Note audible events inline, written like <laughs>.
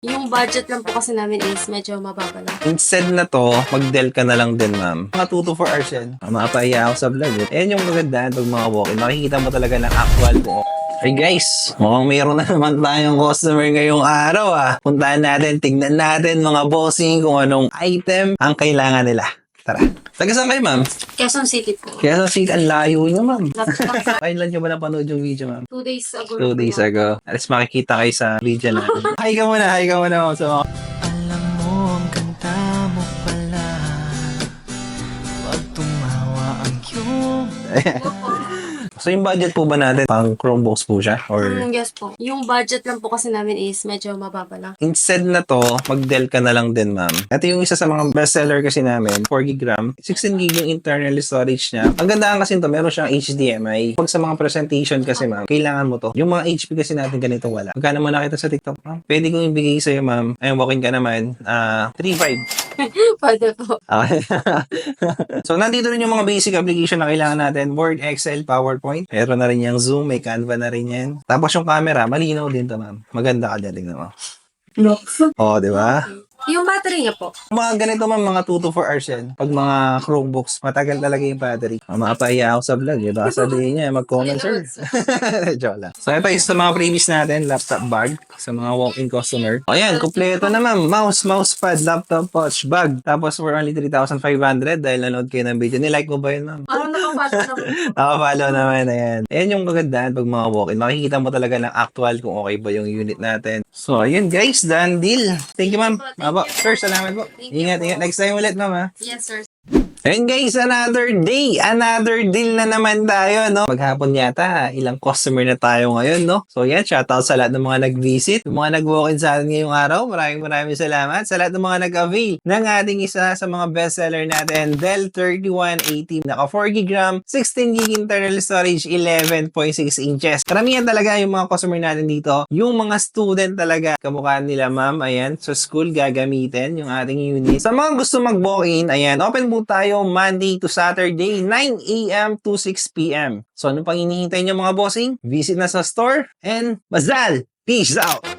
Yung budget lang po kasi namin is medyo mababa lang. Instead na to, mag-Dell ka na lang din, ma'am. Mga 2 to 4 hours yan. Ah, Mapapaya ako sa vlog. Eh. Ayan yung magandaan pag mga walk-in. Makikita mo talaga ng actual ko. Hey guys, mukhang mayroon na naman tayong customer ngayong araw ah. Puntahan natin, tignan natin mga bossing kung anong item ang kailangan nila. Tara. Taga saan kayo, ma'am? Quezon City po. Sa seat, ang layo niyo, ma'am. <laughs> Kailan nyo ba napanood yung video, ma'am? two days ago. Two days ago. At least makikita kayo sa video natin. <laughs> hi ka muna, hi ka muna. ma'am, sa So yung budget po ba natin, pang Chromebooks po siya? Or Mm, yes po. Yung budget lang po kasi namin is medyo mababa lang. instead na to, mag-Dell ka na lang din, ma'am. Ito yung isa sa mga bestseller kasi namin, 4 GB RAM, 16 GB yung internal storage niya. Ang ganda kasi to, meron siyang HDMI. Pag sa mga presentation kasi, ma'am, kailangan mo to. Yung mga HP kasi natin ganito wala. Magkano mo nakita sa TikTok, ma'am? Pwede kong ibigay sa'yo, ma'am. Ayun, walk-in ka naman. Ah, 3.5. <laughs> Pwede po. Okay. <laughs> so, nandito rin yung mga basic application na kailangan natin. Word, Excel, PowerPoint. Meron na rin yung Zoom, may Canva na rin yan. Tapos yung camera, malinaw din to, ma'am. Maganda ka dyan, tingnan mo. Oo, di ba? Yung battery niya po. Mga ganito man, mga 2 to 4 hours yan. Pag mga Chromebooks, matagal talaga yung battery. Ah, Mapapaya ako sa vlog, eh. Baka sabihin niya, mag-comment, sir. <laughs> Joke lang. So, ito yung sa mga previous natin, laptop bag, sa mga walk-in customer. O yan, kumpleto na ma'am. Mouse, mousepad, laptop pouch, bag. Tapos for only 3,500 dahil nanood kayo ng video. Nilike mo ba yun, ma'am? Parang nakapasok <laughs> na po. Nakapalo naman, ayan. Ayan yung kagandaan pag mga walk-in. Makikita mo talaga ng actual kung okay ba yung unit natin. So, ayun guys, done deal. Thank you, ma'am. Thank Aba, you. sir, salamat po. Thank you Ingat, po. ingat. Next time ulit, ma'am, ha? Yes, sir. Ayun guys, another day, another deal na naman tayo, no? Maghapon yata, ilang customer na tayo ngayon, no? So yan, shoutout sa lahat ng mga nag-visit, mga nag-walk-in sa atin ngayong araw. Maraming maraming salamat sa lahat ng mga nag-avail ng ating isa sa mga bestseller natin, Dell 3180. Naka 4 GB RAM, 16 GB internal storage, 11.6 inches. Karamihan talaga yung mga customer natin dito, yung mga student talaga, kamukha nila ma'am, ayan, sa school gagamitin yung ating unit. Sa mga gusto mag-walk-in, ayan, open po tayo Monday to Saturday, 9 a.m. to 6 p.m. So, ano pang hinihintay nyo mga bossing? Visit na sa store and Mazal! Peace out!